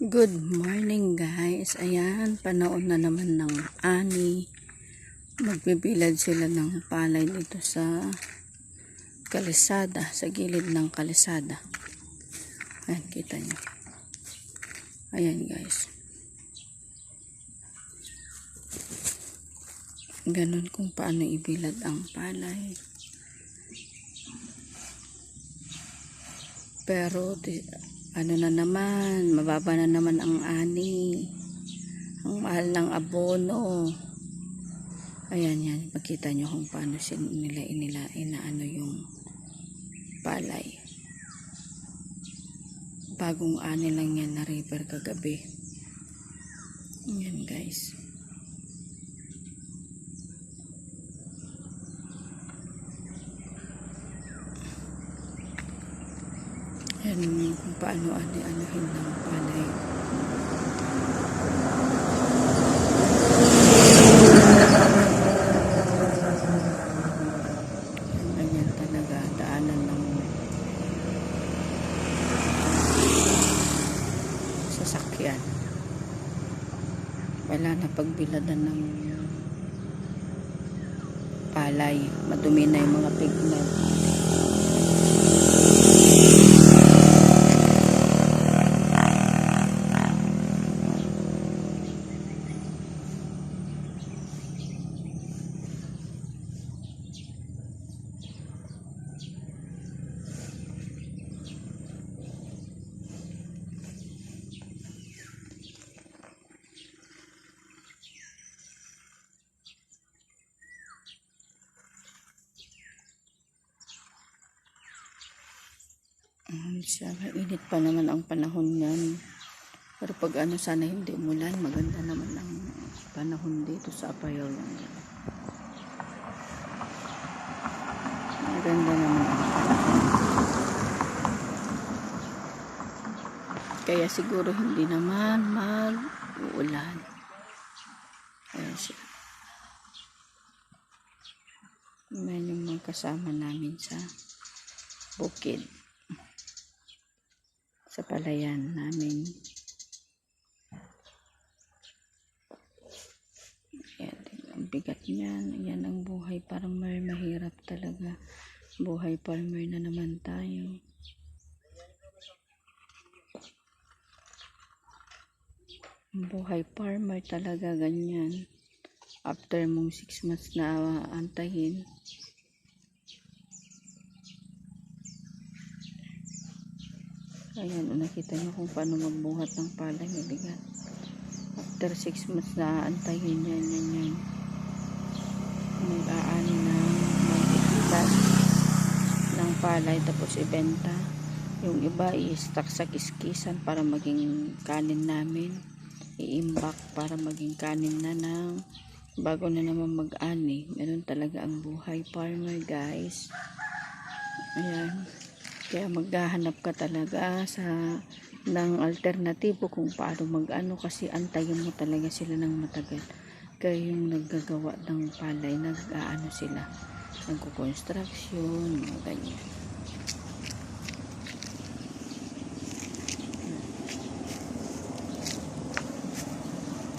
Good morning guys. Ayan, panahon na naman ng ani. Magbibilad sila ng palay dito sa kalisada, sa gilid ng kalisada. Ayan, kita nyo. Ayan guys. Ganon kung paano ibilad ang palay. Pero di- ano na naman, mababa na naman ang ani. Ang mahal ng abono. Ayan yan, makita nyo kung paano sin nila inila inaano yung palay. Bagong ani lang yan na river kagabi. Yan guys. Yan kung paano ani-anuhin ng palay. Yan, ganyan talaga daanan ng sasakyan. Wala na pagbiladan ng palay. Madumi na yung mga pigment. Siya, init pa naman ang panahon yan. Pero pag ano sana hindi umulan, maganda naman ang panahon dito sa yan. Maganda naman. Kaya siguro hindi naman mag-uulan. Ayan siya. Yung mga kasama namin sa bukid sa palayan namin. Ayan, ang bigat niyan. Ayan ang buhay. May mahirap talaga. Buhay farmer na naman tayo. Buhay farmer talaga ganyan. After mong 6 months na antayin, Ayan, o, nakita niyo kung paano magbuhat ng palay mabigat. After 6 months na antayin yan, yan, yan. Mag-aani na mag-ikitas ng palay tapos ibenta. Yung iba i-stack sa kiskisan para maging kanin namin. I-imbak para maging kanin na ng bago na naman mag-ani. Ganun talaga ang buhay farmer guys. Ayan. Kaya maghahanap ka talaga sa ng alternatibo kung paano mag-ano kasi antayin mo talaga sila ng matagal. Kaya yung naggagawa ng palay, nag-aano sila, nagko-construction, mga ganyan.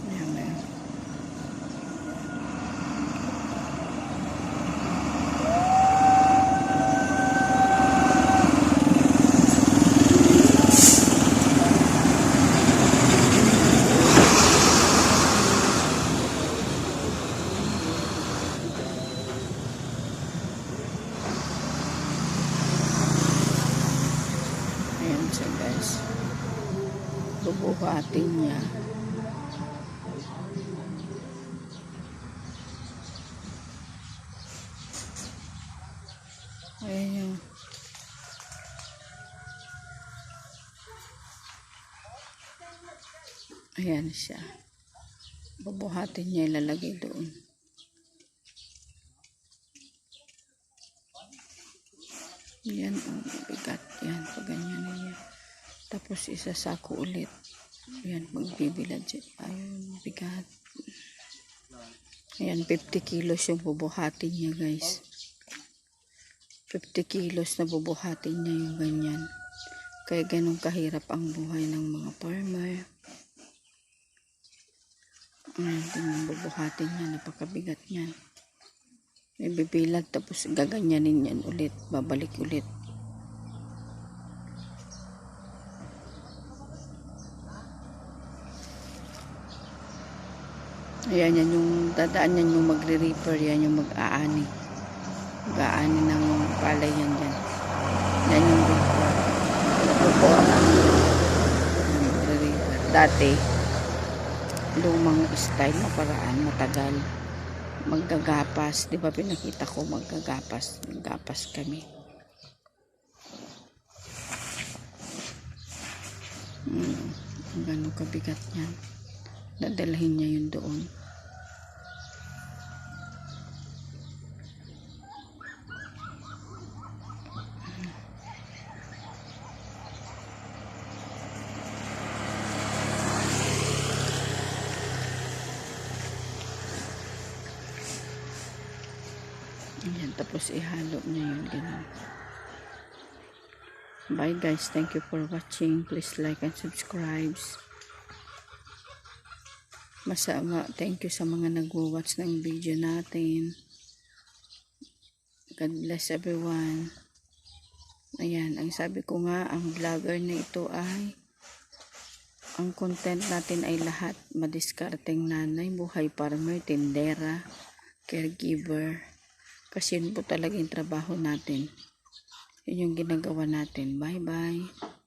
Ayan, ayan. Ayan siya guys. Bubuhatin niya. Ayan yung Ayan siya. Bubuhatin niya ilalagay doon. Yan ang bigat. Yan, pag ganyan na yan. Tapos isasako ulit. Yan, magbibilad siya. Ayun, bigat. Ayan, 50 kilos yung bubuhatin niya guys. 50 kilos na bubuhatin niya yung ganyan. Kaya ganun kahirap ang buhay ng mga farmer. Ayan, tingnan bubuhatin niya, napakabigat niyan. May bibilad tapos gaganyanin yan ulit, babalik ulit. Ayan, yan yung dadaan yan yung magre-reaper, yan yung mag-aani. Mag-aani ng palay yan. Yan na. Yung magre-reaper. Dati, lumang style na paraan, matagal. Maggagapas, di ba pinakita ko maggagapas, gapas kami. Hmm, ang gano'ng kabigat niyan. Dadalhin niya yun doon. Ayan, tapos ihalo niya yun, ganun. Bye guys, thank you for watching. Please like and subscribe. Masama, thank you sa mga nagwo-watch ng video natin. God bless everyone. Ayan, ang sabi ko nga, ang vlogger na ito ay ang content natin ay lahat madiskarteng nanay, buhay farmer, tindera, caregiver. Kasi yun po talaga yung trabaho natin. Yun yung ginagawa natin. Bye-bye.